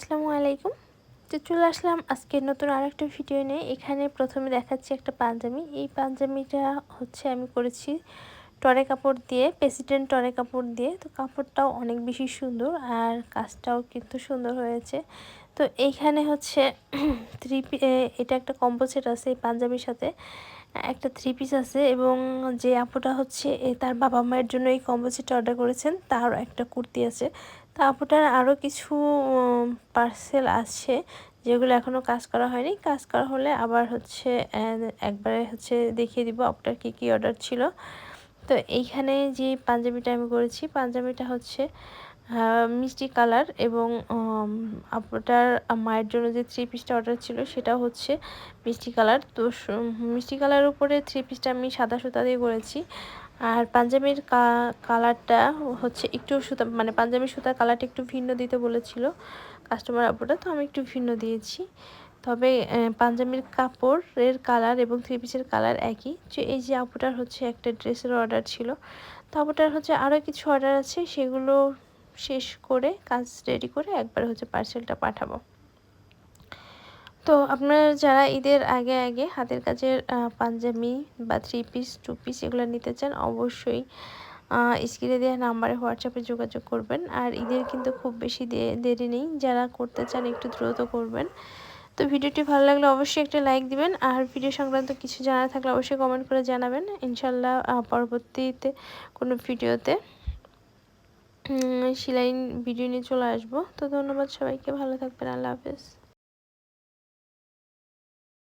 আসসালামু আলাইকুম। তো চলে আসলাম আজকে নতুন আরেকটা ভিডিও নিয়ে। এখানে প্রথমে দেখাচ্ছি একটা পাঞ্জাবি এই পাঞ্জাবিটা হচ্ছে আমি করেছি টরে কাপড় দিয়ে, প্রেসিডেন্ট টরে কাপড় দিয়ে। তো কাপড়টাও অনেক বেশি সুন্দর আর কাজটাও কিন্তু সুন্দর হয়েছে। তো এইখানে হচ্ছে থ্রি এটা একটা কম্বো সেট আছে এই পাঞ্জাবির সাথে। একটা থ্রি পিস আছে এবং যে আপুটা হচ্ছে তার বাবা মায়ের জন্য এই কম্বো সেট অর্ডার করেছেন, তারও একটা কুর্তি আছে। তা আপুটার আরও কিছু পার্সেল আছে যেগুলো এখনও কাজ করা হয়নি। কাজ করা হলে আবার হচ্ছে একবারে হচ্ছে দেখিয়ে দিব আপনার কী কী অর্ডার ছিল। তো এইখানে যে পাঞ্জাবিটা আমি করেছি, পাঞ্জাবিটা হচ্ছে মিষ্টি কালার এবং আপনার মায়ের জন্য যে থ্রি পিসটা অর্ডার ছিল সেটা হচ্ছে মিষ্টি কালার। তো মিষ্টি কালার উপরে থ্রি পিসটা আমি সাদা সুতা দিয়ে করেছি। আর পাঞ্জাবির কালারটা হচ্ছে একটু সুতা মানে পাঞ্জাবির সুতার কালারটা একটু ভিন্ন দিতে বলেছিল কাস্টমার আপুটা তো আমি একটু ভিন্ন দিয়েছি। তবে পাঞ্জাবির কাপড়ের কালার এবং থ্রি পিসের কালার একই। যে এই যে আপুটার হচ্ছে একটা ড্রেসের অর্ডার ছিল, তো আপুটার হচ্ছে আরও কিছু অর্ডার আছে, সেগুলো শেষ করে কাজ রেডি করে একবার হচ্ছে পার্সেলটা পাঠাবো। তো আপনারা যারা ঈদের আগে আগে হাতের কাজের পাঞ্জাবি বা থ্রি পিস টু পিস এগুলো নিতে চান অবশ্যই স্ক্রিনে দেওয়া নাম্বারে হোয়াটসঅ্যাপে যোগাযোগ করবেন। আর ঈদের কিন্তু খুব বেশি দেরি নেই, যারা করতে চান একটু দ্রুত করবেন। তো ভিডিওটি ভালো লাগলে অবশ্যই একটা লাইক দিবেন। আর ভিডিও সংক্রান্ত কিছু জানা থাকলে অবশ্যই কমেন্ট করে জানাবেন। ইনশাল্লাহ পরবর্তীতে কোনো ভিডিওতে সেলাই ভিডিও নিয়ে চলে আসব। তো ধন্যবাদ সবাইকে ভালো থাকবেন আল্লাহ হাফেজ।